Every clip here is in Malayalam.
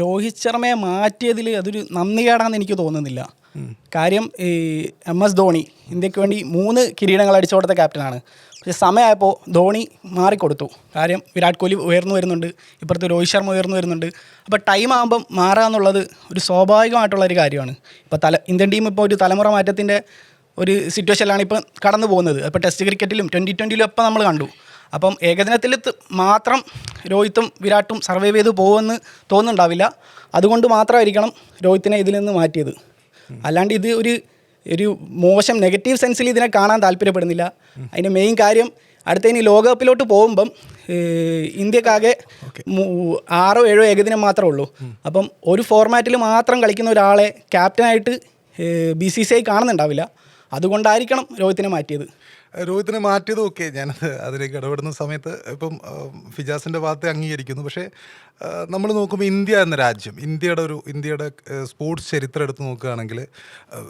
രോഹിത് ശർമ്മയെ മാറ്റിയതിൽ അതൊരു നന്ദികേടാന്ന് എനിക്ക് തോന്നുന്നില്ല. കാര്യം ഈ എം എസ് ധോണി ഇന്ത്യയ്ക്ക് വേണ്ടി മൂന്ന് കിരീടങ്ങൾ അടിച്ചു കൊടുത്ത ക്യാപ്റ്റനാണ്. പക്ഷേ സമയമായപ്പോൾ ധോണി മാറിക്കൊടുത്തു. കാര്യം വിരാട് കോഹ്ലി ഉയർന്നു വരുന്നുണ്ട് ഇപ്പുറത്ത് രോഹിത് ശർമ്മ ഉയർന്നു വരുന്നുണ്ട്. അപ്പോൾ ടൈം ആകുമ്പം മാറുക എന്നുള്ളത് ഒരു സ്വാഭാവികമായിട്ടുള്ള ഒരു കാര്യമാണ്. ഇപ്പോൾ തല ഇന്ത്യൻ ടീം ഇപ്പോൾ ഒരു തലമുറ മാറ്റത്തിന്റെ ഒരു സിറ്റുവേഷനിലാണ് ഇപ്പോൾ കടന്നു പോകുന്നത് അപ്പോൾ ടെസ്റ്റ് ക്രിക്കറ്റിലും ട്വന്റി ട്വന്റിയിലും ഒക്കെ നമ്മൾ കണ്ടു. അപ്പം ഏകദിനത്തിൽ മാത്രം രോഹിത്തും വിരാട്ടും സർവൈവ് ചെയ്ത് പോകുമെന്ന് തോന്നുന്നുണ്ടാവില്ല. അതുകൊണ്ട് മാത്രമായിരിക്കണം രോഹിത്തിനെ ഇതിൽ നിന്ന് മാറ്റിയത്. അല്ലാണ്ട് ഇത് ഒരു ഒരു മോശം നെഗറ്റീവ് സെൻസിൽ ഇതിനെ കാണാൻ താല്പര്യപ്പെടുന്നില്ല. അതിന്റെ മെയിൻ കാര്യം അടുത്ത ഇനി ലോകകപ്പിലോട്ട് പോകുമ്പം ഇന്ത്യക്കാകെ ആറോ ഏഴോ ഏകദിനം മാത്രമേ ഉള്ളൂ. അപ്പം ഒരു ഫോർമാറ്റിൽ മാത്രം കളിക്കുന്ന ഒരാളെ ക്യാപ്റ്റനായിട്ട് ബി സി സി ഐ കാണുന്നുണ്ടാവില്ല. അതുകൊണ്ടായിരിക്കണം രോഹിത്തിനെ മാറ്റിയത്. രോഹിത്തിനെ മാറ്റിയതും ഒക്കെ ഞാനത് അതിലേക്ക് ഇടപെടുന്ന സമയത്ത് ഇപ്പം ഫിജാസിന്റെ ഭാഗത്തെ അംഗീകരിക്കുന്നു. പക്ഷേ നമ്മൾ നോക്കുമ്പോൾ ഇന്ത്യ എന്ന രാജ്യം ഇന്ത്യയുടെ ഒരു ഇന്ത്യയുടെ സ്പോർട്സ് ചരിത്രം എടുത്ത് നോക്കുകയാണെങ്കിൽ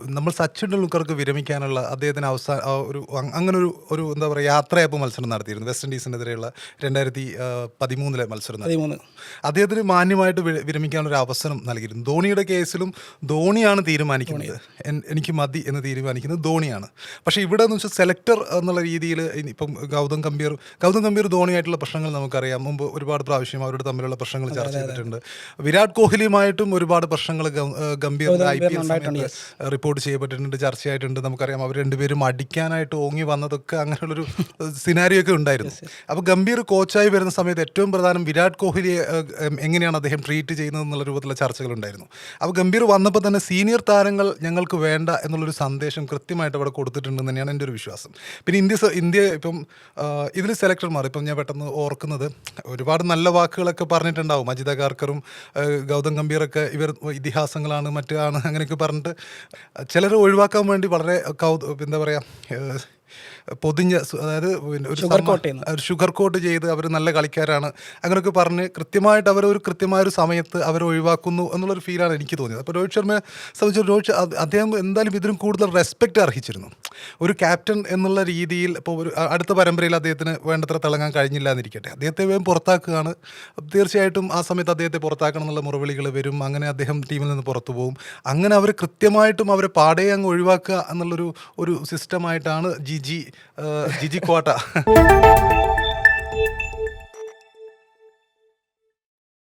നമ്മൾ സച്ചിൻ ടെണ്ടുൽക്കർക്ക് വിരമിക്കാനുള്ള അദ്ദേഹത്തിന് അവസാന ഒരു അങ്ങനൊരു അങ്ങനെ ഒരു ഒരു എന്താ പറയുക യാത്രയപ്പ് മത്സരം നടത്തിയിരുന്നു. വെസ്റ്റ് ഇൻഡീസിനെതിരെയുള്ള രണ്ടായിരത്തി പതിമൂന്നിലെ മത്സരം നടത്തി. പതിമൂന്ന്. അദ്ദേഹത്തിന് മാന്യമായിട്ട് വിരമിക്കാനുള്ള ഒരു അവസരം നൽകിയിരുന്നു. ധോണിയുടെ കേസിലും ധോണിയാണ് തീരുമാനിക്കുന്നത്. എനിക്ക് മതി എന്ന് തീരുമാനിക്കുന്നത് ധോണിയാണ്. പക്ഷേ ഇവിടെ എന്ന് വെച്ചാൽ സെലക്ടർ എന്നുള്ള രീതിയിൽ ഇപ്പം ഗൗതം ഗംഭീർ ഗൗതം ഗംഭീർ ധോണിയായിട്ടുള്ള പ്രശ്നങ്ങൾ നമുക്കറിയാം. മുമ്പ് ഒരുപാട് പ്രാവശ്യം അവരുടെ തമ്മിലുള്ള പ്രശ്നങ്ങൾ ചർച്ച ചെയ്തിട്ടുണ്ട്. വിരാട് കോഹ്ലിയുമായിട്ടും ഒരുപാട് പ്രശ്നങ്ങൾ Gambhir I P L report ചെയ്യപ്പെട്ടിട്ടുണ്ട് ചർച്ചയായിട്ടുണ്ട്. നമുക്കറിയാം അവർ രണ്ടുപേരും അടിക്കാനായിട്ട് ഓങ്ങി വന്നതൊക്കെ അങ്ങനെയുള്ളൊരു സിനാരിയോ ഒക്കെ ഉണ്ടായിരുന്നു. അപ്പോൾ ഗംഭീർ കോച്ചായി വരുന്ന സമയത്ത് ഏറ്റവും പ്രധാനം വിരാട് കോഹ്ലിയെ എങ്ങനെയാണ് അദ്ദേഹം ട്രീറ്റ് ചെയ്യുന്നത് എന്നുള്ള രൂപത്തിലുള്ള ചർച്ചകളുണ്ടായിരുന്നു അപ്പോൾ ഗംഭീർ വന്നപ്പോൾ തന്നെ സീനിയർ താരങ്ങൾ ഞങ്ങൾക്ക് വേണ്ട എന്നുള്ളൊരു സന്ദേശം കൃത്യമായിട്ട് അവിടെ കൊടുത്തിട്ടുണ്ടെന്ന് തന്നെയാണ് എന്റെ ഒരു വിശ്വാസം. പിന്നെ ഇന്ത്യ ഇന്ത്യ ഇപ്പം ഇതിൽ സെലക്ടർമാർ ഇപ്പം ഞാൻ പെട്ടെന്ന് ഓർക്കുന്നത് ഒരുപാട് നല്ല വാക്കുകളൊക്കെ പറഞ്ഞിട്ടുണ്ടാവും. അജിത കാർക്കറും ഗൗതം ഗംഭീറൊക്കെ ഇവർ ഇതിഹാസങ്ങളാണ് മറ്റാണ് അങ്ങനെയൊക്കെ പറഞ്ഞിട്ട് ചിലർ ഒഴിവാക്കാൻ വേണ്ടി വളരെ കൗ എന്താ പറയുക പൊതിഞ്ഞ അതായത് പിന്നെ ഒരു ഷുഗർ സമ്മ- ഒരു ഷുഗർ കോട്ട് ചെയ്ത് അവർ നല്ല കളിക്കാരാണ്. അങ്ങനെയൊക്കെ പറഞ്ഞ് കൃത്യമായിട്ട് അവർ ഒരു കൃത്യമായ ഒരു സമയത്ത് അവർ ഒഴിവാക്കുന്നു എന്നുള്ളൊരു ഫീലാണ് എനിക്ക് തോന്നിയത്. അപ്പോൾ രോഹിത് ശർമ്മയെ സംബന്ധിച്ച് രോഹിത് അദ്ദേഹം എന്തായാലും ഇതിനും കൂടുതൽ റെസ്പെക്റ്റ് അർഹിച്ചിരുന്നു. ഒരു ക്യാപ്റ്റൻ എന്നുള്ള രീതിയിൽ ഇപ്പോൾ ഒരു അടുത്ത പരമ്പരയിൽ അദ്ദേഹത്തിന് വേണ്ടത്ര തിളങ്ങാൻ കഴിഞ്ഞില്ല എന്നിരിക്കട്ടെ. അദ്ദേഹത്തെ വേഗം പുറത്താക്കുകയാണ്. തീർച്ചയായിട്ടും ആ സമയത്ത് അദ്ദേഹത്തെ പുറത്താക്കണം എന്നുള്ള മുറവിളികൾ വരും. അങ്ങനെ അദ്ദേഹം ടീമിൽ നിന്ന് പുറത്തു പോകും. അങ്ങനെ അവർ കൃത്യമായിട്ടും അവരെ പാടേ അങ്ങ് ഒഴിവാക്കുക എന്നുള്ളൊരു ഒരു സിസ്റ്റമായിട്ടാണ് ജി ജി ജിജി ക്വാട്ട